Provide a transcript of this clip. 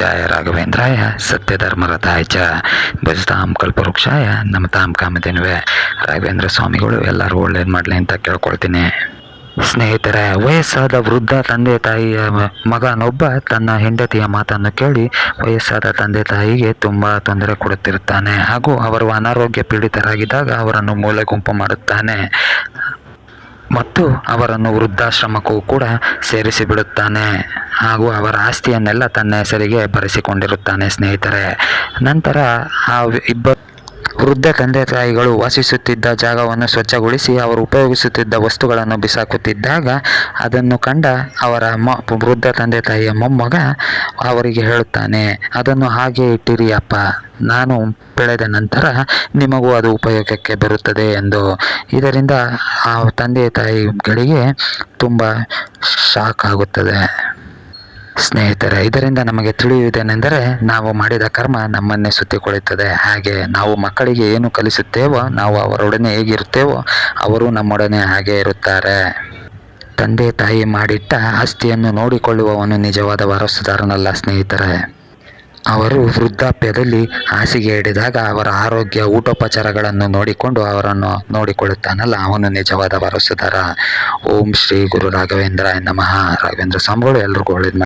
ಜಯ ರಾಘವೇಂದ್ರಾಯ, ಸತ್ಯಧರ್ಮರಥಾಯ ಚ, ಭಜತಾಂ ಕಲ್ಪವೃಕ್ಷಾಯ, ನಮತಾಂ ಕಾಮಧೇನುವೆ. ರಾಘವೇಂದ್ರ ಸ್ವಾಮಿಗಳು, ಎಲ್ಲರೂ ಒಳ್ಳೇದು ಮಾಡಲಿ ಅಂತ ಕೇಳ್ಕೊಳ್ತೀನಿ. ಸ್ನೇಹಿತರೆ, ವಯಸ್ಸಾದ ವೃದ್ಧ ತಂದೆ ತಾಯಿಯ ಮಗನೊಬ್ಬ ತನ್ನ ಹೆಂಡತಿಯ ಮಾತನ್ನು ಕೇಳಿ ವಯಸ್ಸಾದ ತಂದೆ ತಾಯಿಗೆ ತುಂಬ ತೊಂದರೆ ಕೊಡುತ್ತಿರುತ್ತಾನೆ. ಹಾಗೂ ಅವರು ಅನಾರೋಗ್ಯ ಪೀಡಿತರಾಗಿದ್ದಾಗ ಅವರನ್ನು ಮೂಲೆ ಗುಂಪು ಮಾಡುತ್ತಾನೆ. ಮತ್ತು ಅವರನ್ನು ವೃದ್ಧಾಶ್ರಮಕ್ಕೂ ಕೂಡ ಸೇರಿಸಿ ಬಿಡುತ್ತಾನೆ ಹಾಗೂ ಅವರ ಆಸ್ತಿಯನ್ನೆಲ್ಲ ತನ್ನ ಹೆಸರಿಗೆ ಬರೆಸಿಕೊಂಡಿರುತ್ತಾನೆ ಸ್ನೇಹಿತರೆ. ನಂತರ ಆ ಇಬ್ಬರು ವೃದ್ಧ ತಂದೆ ತಾಯಿಗಳು ವಾಸಿಸುತ್ತಿದ್ದ ಜಾಗವನ್ನು ಸ್ವಚ್ಛಗೊಳಿಸಿ ಅವರು ಉಪಯೋಗಿಸುತ್ತಿದ್ದ ವಸ್ತುಗಳನ್ನು ಬಿಸಾಕುತ್ತಿದ್ದಾಗ ಅದನ್ನು ಕಂಡ ಅವರ ಮ ವೃದ್ಧ ತಂದೆ ತಾಯಿಯ ಮೊಮ್ಮಗ ಅವರಿಗೆ ಹೇಳುತ್ತಾನೆ, ಅದನ್ನು ಹಾಗೆ ಇಟ್ಟಿರಿ ಅಪ್ಪ, ನಾನು ಬೆಳೆದ ನಂತರ ನಿಮಗೂ ಅದು ಉಪಯೋಗಕ್ಕೆ ಬರುತ್ತದೆ ಎಂದು. ಇದರಿಂದ ಆ ತಂದೆ ತಾಯಿಗಳಿಗೆ ತುಂಬ ಶಾಕ್ ಆಗುತ್ತದೆ. ಸ್ನೇಹಿತರೆ, ಇದರಿಂದ ನಮಗೆ ತಿಳಿಯುವುದೇನೆಂದರೆ ನಾವು ಮಾಡಿದ ಕರ್ಮ ನಮ್ಮನ್ನೇ ಸುತ್ತಿಕೊಳ್ಳುತ್ತದೆ. ಹಾಗೆ ನಾವು ಮಕ್ಕಳಿಗೆ ಏನು ಕಲಿಸುತ್ತೇವೋ, ನಾವು ಅವರೊಡನೆ ಹೇಗಿರುತ್ತೇವೋ, ಅವರು ನಮ್ಮೊಡನೆ ಹಾಗೆ ಇರುತ್ತಾರೆ. ತಂದೆ ತಾಯಿ ಮಾಡಿಟ್ಟ ಆಸ್ತಿಯನ್ನು ನೋಡಿಕೊಳ್ಳುವವನು ನಿಜವಾದ ವಾರಸುದಾರನಲ್ಲ ಸ್ನೇಹಿತರೆ. ಅವರು ವೃದ್ಧಾಪ್ಯದಲ್ಲಿ ಹಾಸಿಗೆ ಹಿಡಿದಾಗ ಅವರ ಆರೋಗ್ಯ, ಊಟೋಪಚಾರಗಳನ್ನು ನೋಡಿಕೊಂಡು ಅವರನ್ನು ನೋಡಿಕೊಳ್ಳುತ್ತಾನಲ್ಲ, ಅವನು ನಿಜವಾದ ವಾರಸುದಾರ. ಓಂ ಶ್ರೀ ಗುರು ರಾಘವೇಂದ್ರ ನಮಃ. ರಾಘವೇಂದ್ರ ಸ್ವಾಮಿಗಳು ಎಲ್ರಿಗೂ ಒಳ್ಳೇದು